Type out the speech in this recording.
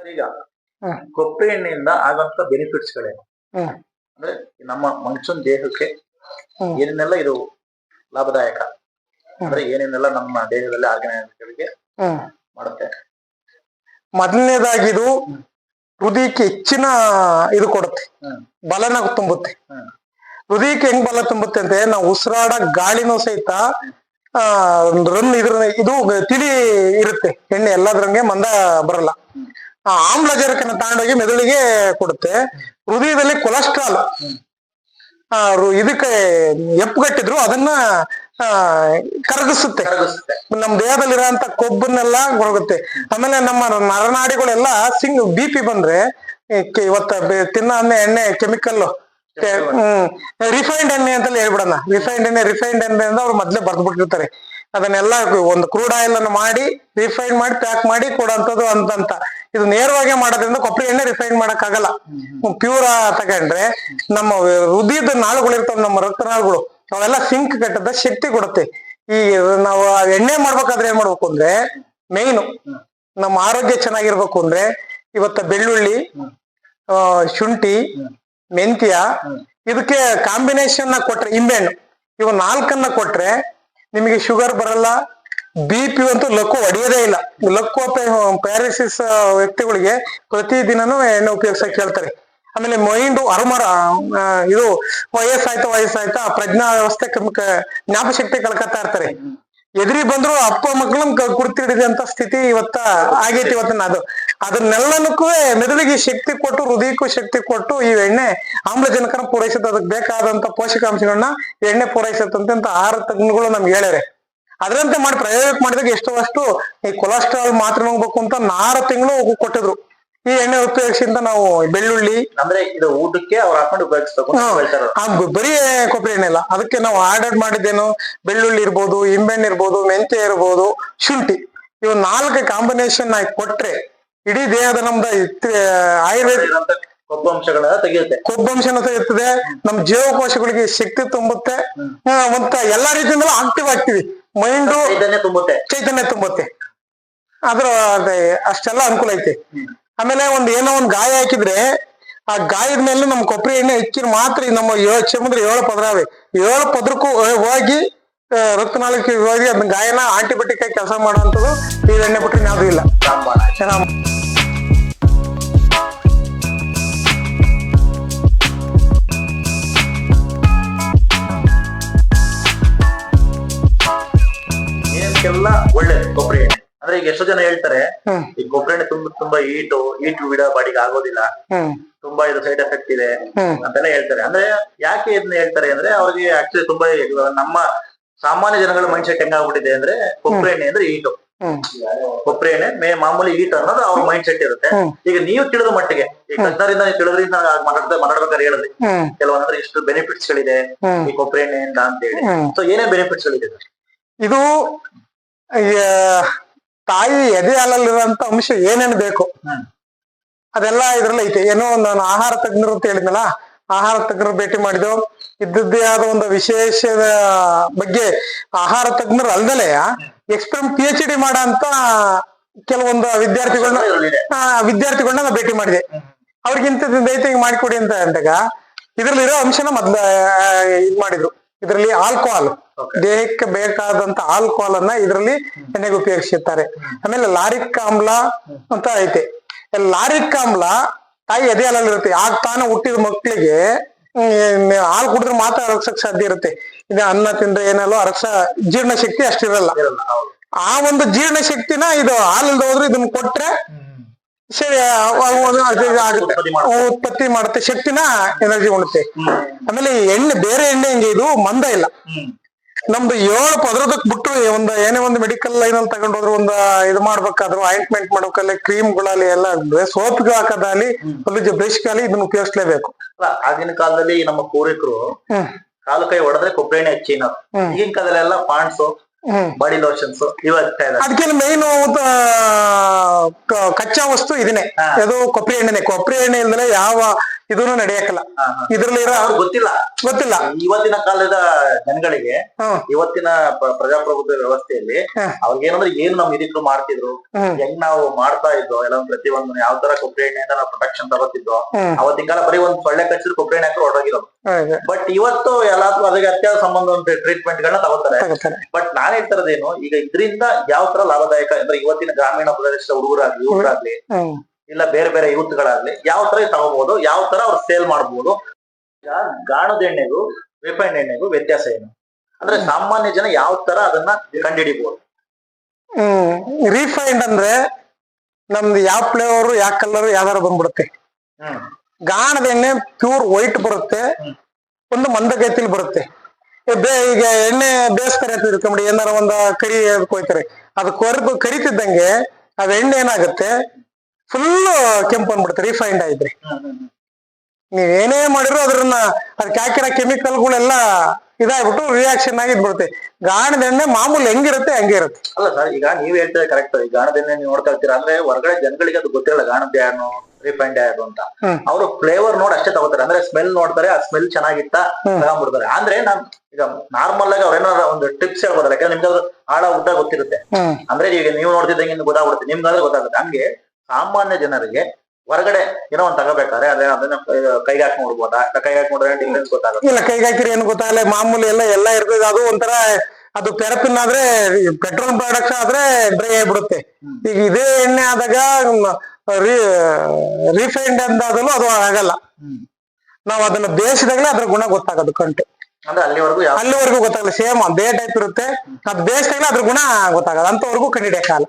ಈಗ. ಕೊಬ್ಬರಿ ಎಣ್ಣೆಯಿಂದ ಆಗಂತ ಬೆನಿಫಿಟ್ಸ್ ಗಳೇನು ಅಂದ್ರೆ ನಮ್ಮ ಮನುಷ್ಯನ ದೇಹಕ್ಕೆ. ಏನೇನೆಲ್ಲ ಇದು ಲಾಭದಾಯಕ? ಅಂದ್ರೆ ಏನೇನೆಲ್ಲ ನಮ್ಮ ದೇಹದಲ್ಲಿ ಆರ್ಗನೈಸ್ಗಳಿಗೆ ಮಾಡುತ್ತೆ? ಮೊದಲನೇದಾಗಿ ಇದು ಹೃದಯಕ್ಕೆ ಹೆಚ್ಚಿನ ಇದು ಕೊಡುತ್ತೆ. ಬಲನ ತುಂಬುತ್ತೆ. ಹೃದಯಕ್ಕೆ ಹೆಂಗ್ ಬಲ ತುಂಬುತ್ತೆ ಅಂತ ನಾವು ಉಸಿರಾಡ ಗಾಳಿನೂ ಸಹಿತ ರನ್ ಇದ್ರ ಇದು ತಿಳಿ ಇರುತ್ತೆ. ಎಣ್ಣೆ ಎಲ್ಲದ್ರಂಗೆ ಮಂದ ಬರಲ್ಲ. ಆಮ್ಲಜನಕನ ತಗೊಂಡೋಗಿ ಮೆದುಳಿಗೆ ಕೊಡುತ್ತೆ. ಹೃದಯದಲ್ಲಿ ಕೊಲೆಸ್ಟ್ರಾಲ್. ಇದಕ್ಕೆ ಎಪ್ಪುಗಟ್ಟಿದ್ರು ಅದನ್ನ ಕರಗಿಸುತ್ತೆ. ನಮ್ಮ ದೇಹದಲ್ಲಿರುವಂತ ಕೊಬ್ಬನ್ನೆಲ್ಲ ಹೊರಗುತ್ತೆ ಆಮೇಲೆ ನಮ್ಮ ನರನಾಡಿಗಳೆಲ್ಲ ಸಿಂಗ್ ಬಿ ಪಿ ಬಂದ್ರೆ ಇವತ್ತ ತಿನ್ನ ಎಣ್ಣೆ, ಕೆಮಿಕಲ್ ಹ್ಮ್ ರಿಫೈನ್ಡ್ ಎಣ್ಣೆ ಅಂತಲೇ ಹೇಳ್ಬಿಡೋಣ. ರಿಫೈನ್ಡ್ ಎಣ್ಣೆ ರಿಫೈನ್ಡ್ ಎಣ್ಣೆ ಅಂತ ಅವ್ರು ಮೊದ್ಲೇ ಬರ್ದು ಬಿಟ್ಟಿರ್ತಾರೆ ಅದನ್ನೆಲ್ಲ ಒಂದು ಕ್ರೂಡ್ ಆಯಿಲ್ ಅನ್ನು ಮಾಡಿ ರಿಫೈನ್ ಮಾಡಿ, ಪ್ಯಾಕ್ ಮಾಡಿ ಕೊಡೋಂಥದ್ದು ಅಂತಂತ ಇದು ನೇರವಾಗಿ ಮಾಡೋದ್ರಿಂದ ಕೊಬ್ಬರಿ ಎಣ್ಣೆ ರಿಫೈನ್ ಮಾಡಕ್ಕಾಗಲ್ಲ. ಪ್ಯೂರ್ ತಗೊಂಡ್ರೆ ನಮ್ಮ ಹೃದಯದ ನಾಳುಗಳು ಇರ್ತಾವ ನಮ್ಮ ರಕ್ತನಾಳುಗಳು ಅವೆಲ್ಲ ಸಿಂಕ್ ಕಟ್ಟದ ಶಕ್ತಿ ಕೊಡುತ್ತೆ. ಈ ನಾವು ಎಣ್ಣೆ ಮಾಡ್ಬೇಕಾದ್ರೆ ಏನ್ ಮಾಡ್ಬೇಕು ಅಂದ್ರೆ ಮೇಯ್ನು ನಮ್ಮ ಆರೋಗ್ಯ ಚೆನ್ನಾಗಿರ್ಬೇಕು ಅಂದ್ರೆ ಇವತ್ತ ಬೆಳ್ಳುಳ್ಳಿ ಶುಂಠಿ ಮೆಂತ್ಯ ಇದಕ್ಕೆ ಕಾಂಬಿನೇಷನ್ ಕೊಟ್ರೆ ಇಂಬೆಹಣ್ಣು ಇವು ನಾಲ್ಕನ್ನ ಕೊಟ್ರೆ ನಿಮಗೆ ಶುಗರ್ ಬರಲ್ಲ ಬಿ ಪಿ ಅಂತೂ ಲಕ್ಕು ಹೊಡೆಯೋದೇ ಇಲ್ಲ. ಲಕ್ಕು ಪ್ಯಾರಿಸಿಸ್ ವ್ಯಕ್ತಿಗಳಿಗೆ ಪ್ರತಿದಿನನೂ ಎಣ್ಣೆ ಉಪಯೋಗಿಸಕ್ ಹೇಳ್ತಾರೆ ಆಮೇಲೆ ಮೈಂಡ್ ಅರಮರ ಇದು ವಯಸ್ಸಾಯ್ತಾ ವಯಸ್ಸಾಯ್ತಾ ಪ್ರಜ್ಞಾ ವ್ಯವಸ್ಥೆ ಜ್ಞಾಪಶಕ್ತಿ ಕಳ್ಕೊತಾ ಇರ್ತಾರೆ. ಎದುರಿ ಬಂದ್ರು ಅಪ್ಪ ಮಕ್ಕಳನ್ನ ಕುರ್ತಿಡಿದೆ ಅಂತ ಸ್ಥಿತಿ ಇವತ್ತ ಆಗೈತಿ ಇವತ್ತಿನ ಅದು. ಅದನ್ನೆಲ್ಲನಕ್ಕೂ ಮೆದುಳಿಗೆ ಶಕ್ತಿ ಕೊಟ್ಟು, ಹೃದಯಕ್ಕೂ ಶಕ್ತಿ ಕೊಟ್ಟು ಈ ಎಣ್ಣೆ ಆಮ್ಲಜನಕನ ಪೂರೈಸುತ್ತೆ. ಅದಕ್ಕೆ ಬೇಕಾದಂತ ಪೋಷಕಾಂಶಗಳನ್ನ ಎಣ್ಣೆ ಪೂರೈಸುತ್ತಂತೆ ಆಹಾರ ತಜ್ಞಗಳು ನಮ್ಗೆ ಹೇಳ್ಯಾರೆ. ಅದರಂತೆ ಮಾಡಿ ಪ್ರಯೋಗ ಮಾಡಿದಾಗ ಎಷ್ಟೋ ಅಷ್ಟು ಈ ಕೊಲೆಸ್ಟ್ರಾಲ್ ಮಾತ್ರ ಹೋಗ್ಬೇಕು ಅಂತ ನಾರು ತಿಂಗಳು ಕೊಟ್ಟಿದ್ರು. ಈ ಎಣ್ಣೆ ಉಪಯೋಗಿಸಿಂದ ನಾವು ಬೆಳ್ಳುಳ್ಳಿ ಅಂದ್ರೆ ಇದು ಊಟಕ್ಕೆ ಅವ್ರು ಹಾಕೊಂಡು ಉಪಯೋಗಿಸ್ಬೇಕು ಬರೀ ಕೊಬ್ಬರಿ ಎಣ್ಣೆ ಇಲ್ಲ ಅದಕ್ಕೆ ನಾವು ಆರ್ಡರ್ ಮಾಡಿದ್ದೇನು ಬೆಳ್ಳುಳ್ಳಿ ಇರ್ಬೋದು ಇಂಬೆಣ್ಣೆ ಇರ್ಬೋದು ಮೆಂತೆ ಇರ್ಬೋದು ಶುಂಠಿ. ಇವ್ ನಾಲ್ಕು ಕಾಂಬಿನೇಷನ್ ಆಗಿ ಕೊಟ್ರೆ ಇಡೀ ದೇಹದ ನಮ್ದು ಆಯುರ್ವೇದ ಇರೋಂಥ ಕೊಬ್ಬಂಶಗಳನ್ನ ತೆಗೆಯುತ್ತೆ. ಕೊಬ್ಬಂಶನ ಇರ್ತದೆ ನಮ್ ಜೀವಕೋಶಗಳಿಗೆ ಶಕ್ತಿ ತುಂಬುತ್ತೆ. ಮತ್ತೆ ಎಲ್ಲಾ ರೀತಿಯಿಂದಲೂ ಆಕ್ಟಿವ್ ಆಗ್ತೀವಿ. ಮೈಂಡು ಚೈತನ್ಯ ತುಂಬುತ್ತೆ. ಚೈತನ್ಯ ತುಂಬುತ್ತೆ. ಅದ್ರ ಅದೇ ಅಷ್ಟೆಲ್ಲ ಅನುಕೂಲ ಐತೆ. ಆಮೇಲೆ ಒಂದ್ ಏನೋ ಒಂದ್ ಗಾಯ ಹಾಕಿದ್ರೆ ಆ ಗಾಯದ ಮೇಲೆ ನಮ್ ಕೊಬ್ಬರಿ ಎಣ್ಣೆ ಹೆಚ್ಚಿನ ಮಾತ್ರ ನಮ್ಮ ಏಳು ಚಮದ್ರೆ ಏಳು ಪದರವೆ ಏಳು ಪದ್ರಕ್ಕೂ ಹೋಗಿ ರಕ್ತ ರಕ್ತನಾಳಕ್ಕೆ ಹೋಗಿ ಅದನ್ನ ಗಾಯನ ಆಂಟಿಬಯೋಟಿಕ್ ಆಗಿ ಕೆಲಸ ಮಾಡುವಂಥದ್ದು ಈ ಎಣ್ಣೆ ಬಿಟ್ಟರೆ ಯಾವ್ದು ಇಲ್ಲ. ಒಳ್ಳೇದು ಕೊಬ್ಬರಿ ಎಣ್ಣೆ. ಅಂದ್ರೆ ಈಗ ಎಷ್ಟೋ ಜನ ಹೇಳ್ತಾರೆ ಈ ಕೊಬ್ಬರಿ ಎಣ್ಣೆ ತುಂಬಾ ತುಂಬಾ ಈಟು ಈಟು ಬಿಡ ಬಾಡಿಗೆ ಆಗೋದಿಲ್ಲ. ತುಂಬಾ ಇದು ಸೈಡ್ ಎಫೆಕ್ಟ್ ಇದೆ ಅಂತಾನೆ ಅಂತೆಲ್ಲ ಹೇಳ್ತಾರೆ. ಅಂದ್ರೆ ಯಾಕೆ ಇದನ್ನ ಹೇಳ್ತಾರೆ ಅಂದ್ರೆ ಅವ್ರಿಗೆ ಆಕ್ಚುಲಿ ತುಂಬಾ ನಮ್ಮ ಸಾಮಾನ್ಯ ಜನಗಳ ಮೈಂಡ್ ಸೆಟ್ ಹೆಂಗಾಗ್ಬಿಟ್ಟಿದೆ ಅಂದ್ರೆ ಕೊಬ್ಬರಿ ಎಣ್ಣೆ ಅಂದ್ರೆ ಈಟು ಕೊಬ್ಬರಿ ಎಣ್ಣೆ ಮೇ ಮಾಮೂಲಿ ಈಟ್ ಅನ್ನೋದು ಅವ್ರ ಮೈಂಡ್ ಸೆಟ್ ಇರುತ್ತೆ ಈಗ ನೀವು ತಿಳಿದ ಮಟ್ಟಿಗೆ ಈ ತಜ್ಞರಿಂದ ನೀವು ತಿಳಿದ್ರಿಂದ ಮಾತಾಡ್ತಾ ಮಾತಾಡ್ಬೇಕಾದ್ರೆ ಹೇಳಿದ್ರಿ. ಕೆಲವೊಂದ್ರೆ ಇಷ್ಟು ಬೆನಿಫಿಟ್ಸ್ ಗಳಿದೆ ಈ ಕೊಬ್ಬರಿ ಎಣ್ಣೆಯಿಂದ ಅಂತ ಹೇಳಿ ಸೊ ಏನೇ ಬೆನಿಫಿಟ್ಸ್ ಗಳಿದೆ? ಇದು? ತಾಯಿ ಎದೆ ಹಾಲಲ್ಲಿರುವಂತ ಅಂಶ ಏನೇನು ಬೇಕು. ಅದೆಲ್ಲ ಇದ್ರಲ್ಲಿ ಐತೆ. ಏನೋ ಒಂದು ನಾನು ಆಹಾರ ತಜ್ಞರು ಅಂತ ಹೇಳಿದ್ನಲ್ಲ ಆಹಾರ ತಜ್ಞರು ಭೇಟಿ ಮಾಡಿದ್ದು. ಇದ್ದದ್ದೇ ಆದ ಒಂದು ವಿಶೇಷದ ಬಗ್ಗೆ ಆಹಾರ ತಜ್ಞರು ಅಲ್ದಲೆ ಎಕ್ಸ್ಪ್ರಮ್ ಪಿ ಎಚ್ ಡಿ ಮಾಡಂತ ಅಂತ ಕೆಲವೊಂದು ವಿದ್ಯಾರ್ಥಿಗಳನ್ನ ವಿದ್ಯಾರ್ಥಿಗಳನ್ನ ನಾನು ಭೇಟಿ ಮಾಡಿದೆ. ಅವ್ರಿಗಿಂತ ದೈತ ಹಿಂಗ್ ಮಾಡಿಕೊಡಿ ಅಂತ ಅಂದಾಗ ಇದ್ರಲ್ಲಿ ಇರೋ ಅಂಶನ ಮೊದ್ಲ ಇದ್ ಮಾಡಿದ್ರು. ಇದರಲ್ಲಿ ಆಲ್ಕೋಹಾಲ್. ದೇಹಕ್ಕೆ ಬೇಕಾದಂತ ಆಲ್ಕೋಹಾಲ್ ಅನ್ನ ಇದರಲ್ಲಿ ಎಣ್ಣೆಗೆ ಉಪಯೋಗಿಸುತ್ತಾರೆ ಆಮೇಲೆ ಲಾರಿಕ್ ಆಮ್ಲ ಅಂತ ಐತೆ. ಲಾರಿಕ್ ಆಮ್ಲ ತಾಯಿ ಎದೆ ಹಾಲಲ್ಲಿರುತ್ತೆ ಆಗ ತಾನು ಹುಟ್ಟಿದ ಮಕ್ಕಳಿಗೆ ಹಾಲು ಕುಡಿದ್ರೆ ಮಾತ್ರ ಅರಗ್ಸಕ್ ಸಾಧ್ಯ ಇರುತ್ತೆ. ಇದು ಅನ್ನ ತಿಂದ್ರೆ ಏನಲ್ಲೋ ಅರಗ್ಸ ಜೀರ್ಣ ಶಕ್ತಿ ಅಷ್ಟಿರಲ್ಲ ಆ ಒಂದು ಜೀರ್ಣ ಶಕ್ತಿನ ಇದು ಹಾಲಿಲ್ದ ಹೋದ್ರೆ ಇದನ್ನ ಕೊಟ್ರೆ ಸರಿ ಅದು ಉತ್ಪತ್ತಿ ಮಾಡುತ್ತೆ. ಶಕ್ತಿನ ಎನರ್ಜಿ ಉಣುತ್ತೆ. ಆಮೇಲೆ ಈ ಎಣ್ಣೆ ಬೇರೆ ಎಣ್ಣೆ ಹಿಂಗೆ ಇದು? ಮಂದ ಇಲ್ಲ. ನಮ್ದು ಏಳು ಪದರದಕ್ ಬಿಟ್ಟು ಒಂದು ಏನೇ ಒಂದು ಮೆಡಿಕಲ್ ಲೈನ್ ಅಲ್ಲಿ ತಗೊಂಡೋದ್ರು ಒಂದ್ ಇದು ಮಾಡ್ಬೇಕಾದ್ರು ಆಯಿಂಟ್ಮೆಂಟ್ ಮಾಡ್ಬೇಕಲ್ಲಿ ಕ್ರೀಮ್ಗಳಲ್ಲಿ ಎಲ್ಲ ಸೋಪ್ ಹಾಕೋದಾಲಿ ಬ್ರಷ್ಗಾಲಿ ಇದನ್ನ ಉಪಯೋಗಿಸ್ಲೇಬೇಕು. ಅಲ್ಲ, ಆಗಿನ ಕಾಲದಲ್ಲಿ ನಮ್ಮ ಪೂರ್ವಿಕರು ಕಾಲು ಕೈ ಹೊಡೆದ್ರೆ ಕೊಬ್ಬರಿ ಎಣ್ಣೆ ಹೆಚ್ಚಿನ. ಈಗಿನ ಕಾಲದಲ್ಲೆಲ್ಲ ಪಾಂಡ್ಸ್ ಬಾಡಿ ಲೋಷನ್ಸ್ ಅದಕ್ಕೆ ಮೇನ್ ಕಚ್ಚಾ ವಸ್ತು ಇದನ್ನೇ. ಅದು ಕೊಬ್ಬರಿ ಎಣ್ಣೆನೆ. ಕೊಬ್ಬರಿ ಎಣ್ಣೆ ಇಲ್ದಲೆ ಯಾವ ಇದನ್ನು ನಡೆಯಕಲ್ಲ. ಇದ್ರಲ್ಲಿ ಇರೋ ಗೊತ್ತಿಲ್ಲ. ಗೊತ್ತಿಲ್ಲ. ಇವತ್ತಿನ ಕಾಲದ ಜನಗಳಿಗೆ ಇವತ್ತಿನ ಪ್ರ- ಪ್ರಜಾಪ್ರಭುತ್ವ ವ್ಯವಸ್ಥೆಯಲ್ಲಿ ಅವ್ರಿಗೆ ಏನಂದ್ರೆ ಏನು ನಮ್ ಹಿರಿಕರು ಮಾಡ್ತಿದ್ರು ಹೆಂಗ್ ನಾವು ಮಾಡ್ತಾ ಇದ್ದೋ ಎಲ್ಲ ಒಂದ್ ಪ್ರತಿಯೊಂದು ಯಾವ ತರ ಕೊಬ್ಬರಿ ಎಣ್ಣೆಯಿಂದ ನಾವು ಪ್ರೊಟೆಕ್ಷನ್ ತಗೋತಿದ್ದೋ ಅವತ್ತಿನ ಕಾಲ ಬರೀ ಒಂದ್ ಸೊಳ್ಳೆ ಕಚ್ಚಿದ್ರೆ ಕೊಬ್ಬರಿ ಎಣ್ಣೆ ಹಾಕಿ ಹೊರಟೋಗಿರೋದು ಬಟ್ ಇವತ್ತು ಎಲ್ಲಾದ್ರೂ ಅದಕ್ಕೆ ಅತ್ಯಾವ ಸಂಬಂಧ ಟ್ರೀಟ್ಮೆಂಟ್ ಗಳನ್ನ ತಗೋತಾರೆ. ಬಟ್ ನಾನ್ ಹೇಳ್ತಾರದೇನು ಈಗ ಇದರಿಂದ ಯಾವ ತರ ಲಾಭದಾಯಕ ಅಂದ್ರೆ ಇವತ್ತಿನ ಗ್ರಾಮೀಣ ಪ್ರದೇಶದ ಹುಡುಗರಾಗ್ಲಿ ಹ್ಮ್. ಇಲ್ಲ ಬೇರೆ ಬೇರೆ ಯೂತ್ಗಳಾಗ್ಲಿ ಯಾವ ತರ ತಗೋಬಹುದು ಯಾವ ತರ ಅವ್ರು ಸೇಲ್ ಮಾಡಬಹುದು ಈಗ ಗಾಣದ ಎಣ್ಣೆಗೂ ರಿಫೈಂಡ್ ಎಣ್ಣೆಗೂ ವ್ಯತ್ಯಾಸ ಏನು? ಅಂದ್ರೆ ಸಾಮಾನ್ಯ ಜನ ಯಾವ ತರ ಅದನ್ನ ಕಂಡುಹಿಡಿಬಹುದು ಹ್ಮ್ ರಿಫೈಂಡ್ ಅಂದ್ರೆ ನಮ್ದು ಯಾವ ಫ್ಲೇವರ್ ಯಾವ ಕಲರ್ ಯಾವ್ದಾರ ಬಂದ್ಬಿಡುತ್ತೆ? ಗಾಣದ ಎಣ್ಣೆ ಪ್ಯೂರ್ ವೈಟ್ ಬರುತ್ತೆ. ಒಂದು ಮಂದಗತಿಲಿ ಬರುತ್ತೆ. ಬೇ ಈಗ ಎಣ್ಣೆ ಬೇಯಿಸ್ತಾರೆ ತಿಳ್ಕೊಂಬಿಡಿ ಏನಾರ ಒಂದು ಕರಿ ಕೊಯ್ತಾರೆ. ಅದು ಕೊರ್ದು ಕರಿತಿದ್ದಂಗೆ ಆ ಎಣ್ಣೆ ಏನಾಗುತ್ತೆ? ಫುಲ್ ಕೆಂಪು ಅಂದ್ಬಿಡುತ್ತೆ ರಿಫೈಂಡ್ ಆಗಿದ್ರೆ ಹ್ಮ್ ಹ್ಮ್ ಹ್ಮ್. ನೀವ್ ಏನೇ ಮಾಡಿದ್ರು ಅದ್ರನ್ನ ಅದಕ್ಕೆ ಹಾಕಿರೋ ಕೆಮಿಕಲ್ಗಳೆಲ್ಲ ಇದಾಗ್ಬಿಟ್ಟು ರಿಯಾಕ್ಷನ್ ಆಗಿ ಇದ್ಬಿಡುತ್ತೆ ಗಾಣದ ಎಣ್ಣೆ ಮಾಮೂಲಿ ಹೆಂಗಿರುತ್ತೆ ಹಂಗೆ ಇರುತ್ತೆ. ಅಲ್ಲ ಸರ್ ಈಗ ನೀವ್ ಹೇಳ್ತಾ ಕರೆಕ್ಟ್ ಈ ಗಾಣದ ಎಣ್ಣೆ ನೀವು ನೋಡ್ತಾ ಇರ್ತೀರಾ? ಅಂದ್ರೆ ಹೊರಗಡೆ ಜನಗಳಿಗೆ ಅದು ಗೊತ್ತಿರಲ್ಲ ಗಾಣದ ಯಾರು ರಿಫೈಂಡ್ ಯಾರು ಅಂತ. ಅವರು ಫ್ಲೇವರ್ ನೋಡಿ ಅಷ್ಟೇ ತಗೋತಾರೆ. ಅಂದ್ರೆ ಸ್ಮೆಲ್ ನೋಡ್ತಾರೆ ಆ ಸ್ಮೆಲ್ ಚೆನ್ನಾಗಿತ್ತ. ತಗೊಂಡ್ಬಿಡ್ತಾರೆ. ಅಂದ್ರೆ ನಾನ್ ಈಗ ನಾರ್ಮಲ್ ಆಗಿ ಅವ್ರೇನಾರ ಒಂದು ಟಿಪ್ಸ್ ಹೇಳ್ಬೋದಲ್ಲ? ಯಾಕಂದ್ರೆ ನಿಮ್ಗೆ ಅದು ಆಳ ಉದ್ದ ಗೊತ್ತಿರುತ್ತೆ. ಅಂದ್ರೆ ಈಗ ನೀವು ನೋಡ್ತಿದ್ದಂಗೆ ಗೊತ್ತಾಗ್ಬಿಡುತ್ತೆ. ನಿಮ್ಗಾದ್ರೆ ಗೊತ್ತಾಗುತ್ತೆ. ಹಂಗೆ ಸಾಮಾನ್ಯ ಜನರಿಗೆ ಹೊರಗಡೆ ಏನೋ ಒಂದ್ ತಗೋಬೇಕಾದ್ರೆ ಅದೇ ಅದನ್ನ ಕೈಗೆ ಹಾಕಿ ನೋಡ್ಬೋದಾ ಕೈಗಾಕ್ ಕೈಗೆ ಹಾಕಿ ನೋಡಿದ್ರೆ ಡಿಫ್ರೆನ್ಸ್ ಗೊತ್ತಾಗುತ್ತೆ? ಇಲ್ಲ ಕೈಗೆ ಹಾಕಿರಿ ಏನು ಗೊತ್ತಾಗಲ್ಲ ಮಾಮೂಲಿ ಎಲ್ಲ ಎಲ್ಲ ಇರ್ತದೆ. ಅದು ಒಂಥರ ಅದು ಪೆರಪಿನ್ ಆದ್ರೆ ಪೆಟ್ರೋಲ್ ಪ್ರಾಡಕ್ಟ್ ಆದ್ರೆ ಡ್ರೈ ಆಗ್ಬಿಡುತ್ತೆ. ಈಗ ಇದೇ ಎಣ್ಣೆ ಆದಾಗ ರಿಫೈಂಡ್ ಅಂದಾಗಲೂ ಅದು ಆಗಲ್ಲ. ನಾವು ಅದನ್ನ ಬೇಯಿಸಿದಾಗಲೇ ಅದ್ರ ಗುಣ ಗೊತ್ತಾಗೋದು ಕಂಟೆ. ಅಂದ್ರೆ ಅಲ್ಲಿವರೆಗೂ ಅಲ್ಲಿವರೆಗೂ ಗೊತ್ತಾಗಲ್ಲ ಸೇಮ್ ಅದೇ ಟೈಪ್ ಇರುತ್ತೆ. ಅದು ಬೇಯಿಸಿದಾಗಲೇ ಅದ್ರ ಗುಣ ಗೊತ್ತಾಗಲ್ಲ. ಅಂತವರೆಗೂ ಕಂಡಿಡಿಯಕ್ಕಾಗಲ್ಲ